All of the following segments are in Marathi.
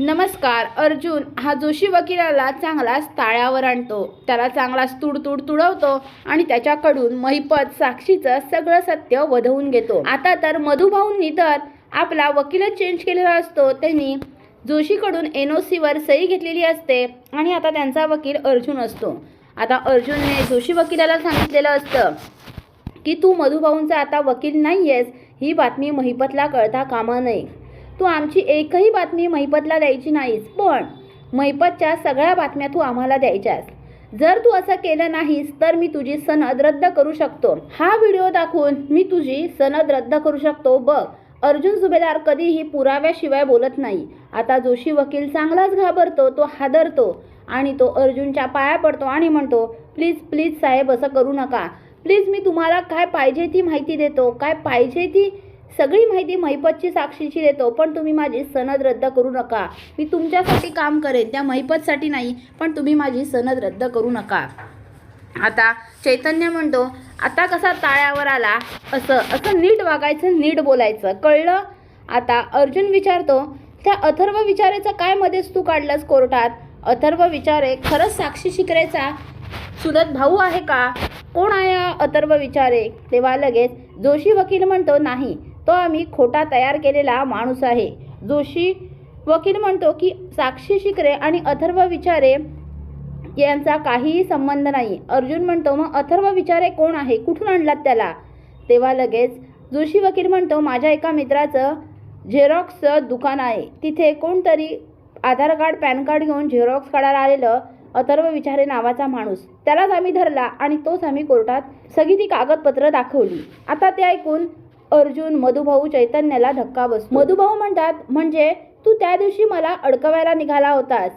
नमस्कार अर्जुन हा जोशी वकिलाला चांगलाच ताळ्यावर आणतो. त्याला चांगलाच तुडतुड तुडवतो आणि त्याच्याकडून महिपत साक्षीचं सगळं सत्य वधवून घेतो. आता तर मधुभाऊंनी तर आपला वकीलच चेंज केलेला असतो. त्यांनी जोशीकडून एन ओ सीवर सही घेतलेली असते आणि आता त्यांचा वकील अर्जुन असतो. आता अर्जुनने जोशी वकिलाला सांगितलेलं असतं की तू मधुभाऊंचा आता वकील नाही आहेस ही बातमी महिपतला कळता कामा नये. तू आमची एकही बातमी महिपतला द्यायची नाहीस. पण महिपतच्या सगळ्या बातम्या तू आम्हाला द्यायच्यास. जर तू असं केलं नाहीस तर मी तुझी सनद रद्द करू शकतो. हा व्हिडिओ दाखवून मी तुझी सनद रद्द करू शकतो. बघ अर्जुन सुभेदार कधीही पुराव्याशिवाय बोलत नाही. आता जोशी वकील चांगलाच घाबरतो तो हादरतो आणि तो अर्जुनच्या पाया पडतो आणि म्हणतो प्लीज प्लीज साहेब असं करू नका. प्लीज मी तुम्हाला काय पाहिजे ती माहिती देतो. काय पाहिजे ती सगळी माहिती महिपतची साक्षीची देतो पण तुम्ही माझी सनद रद्द करू नका. मी तुमच्यासाठी काम करेन त्या महिपतसाठी नाही पण तुम्ही माझी सनद रद्द करू नका. आता चैतन्य म्हणतो आता कसा ताळ्यावर आला? असं असं नीट वागायचं नीट बोलायचं. कळलं? आता अर्जुन विचारतो त्या अथर्व विचारेचं काय मध्येच तू काढलंस कोर्टात? अथर्व विचारे खरंच साक्षी शिकरेचा सुदत भाऊ आहे का? कोण आहे अथर्व विचारे? तेव्हा लगेच जोशी वकील म्हणतो नाही तो आम्ही खोटा तयार केलेला माणूस आहे. जोशी वकील म्हणतो की साक्षी शिकरे आणि अथर्व विचारे यांचा काहीही संबंध नाही. अर्जुन म्हणतो मग अथर्व विचारे कोण आहे? कुठून आणलात त्याला? तेव्हा लगेच जोशी वकील म्हणतो माझ्या एका मित्राचं झेरॉक्सचं दुकान आहे. तिथे कोणतरी आधार कार्ड पॅन कार्ड घेऊन झेरॉक्स काढायला आलेलं अथर्व विचारे नावाचा माणूस. त्यालाच आम्ही धरला आणि तोच आम्ही कोर्टात सगळी ती कागदपत्र दाखवली. आता ते ऐकून अर्जुन मधुभाऊ चैतन्याला धक्का बसतो. मधुभाऊ म्हणतात म्हणजे तू त्या दिवशी मला अडकवायला निघाला होतास.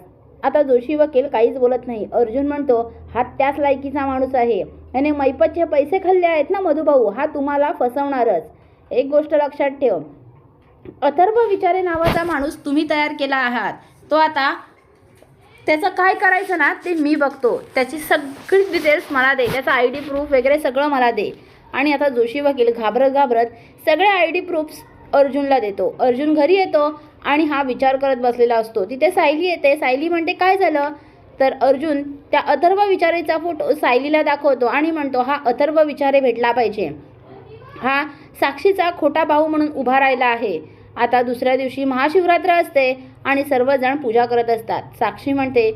आता जोशी वकील काहीच बोलत नाही अर्जुन म्हणतो हा त्याच लायकीचा माणूस आहे. याने मैपतचे पैसे खाल्ले आहेत ना मधुभाऊ? हा तुम्हाला फसवणारच. एक गोष्ट लक्षात ठेव. अथर्व विचारे नावाचा माणूस तुम्ही तयार केला आहात. तो आता त्याचं काय करायचं ना ते मी बघतो. त्याची सगळी डिटेल्स मला दे. त्याचा आय डी प्रूफ वगैरे सगळं मला दे. आणि आता जोशी वकील घाबरत घाबरत सगळे आय डी प्रूफ्स अर्जुनला देतो. अर्जुन घरी येतो आणि हा विचार करत बसलेला असतो. तिथे सायली येते. सायली म्हणते काय झालं? तर अर्जुन त्या अथर्व विचारेचा फोटो सायलीला दाखवतो आणि म्हणतो हा अथर्व विचारे भेटला पाहिजे. हा साक्षीचा खोटा भाऊ म्हणून उभा राहिला आहे. आता दुसऱ्या दिवशी महाशिवरात्र असते आणि सर्वजण पूजा करत असतात. साक्षी म्हणते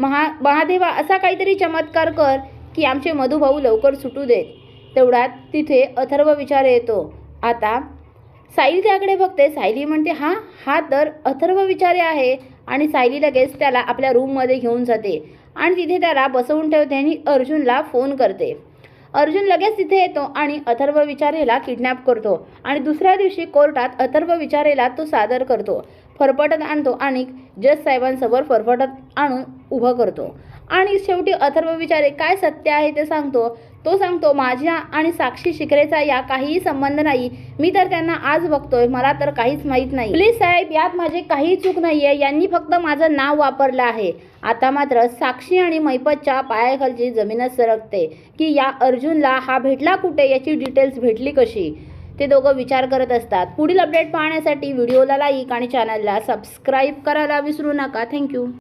महा महादेवा असा काहीतरी चमत्कार कर की आमचे मधुभाऊ लवकर सुटू देत. तेवढ्यात तिथे अथर्व विचार येतो. आता सायली त्याकडे बघते. सायली म्हणते हा हा तर अथर्व विचारे आहे. आणि सायली लगेच त्याला आपल्या रूममध्ये घेऊन जाते. आणि तिथे त्याला बसवून ठेवते आणि अर्जुनला फोन करते. अर्जुन लगेच तिथे येतो आणि अथर्व विचारेला किडनॅप करतो. आणि दुसऱ्या दिवशी कोर्टात अथर्व विचारेला तो सादर करतो. फरफटत आणतो आणि जज साहेबांसमोर फरफटत आणून उभं करतो. आणि शेवटी अथर्व विचारे काय सत्य आहे ते सांगतो. तो सांगतो माझ्या आणि साक्षी शिकरेचा या काहीही संबंध नाही. मी तर त्यांना आज बघतोय. मला तर काहीच माहीत नाही. प्लीज साहेब यात माझी काही चूक नाही आहे यांनी फक्त माझं नाव वापरलं आहे. आता मात्र साक्षी आणि मैपतच्या पायाखालची जमीनच सरकते. की या अर्जुनला हा भेटला कुठे? याची डिटेल्स भेटली कशी? ते दोघं विचार करत असतात. पुढील अपडेट पाहण्यासाठी व्हिडिओला लाईक आणि चॅनलला सबस्क्राईब करायला विसरू नका. थँक्यू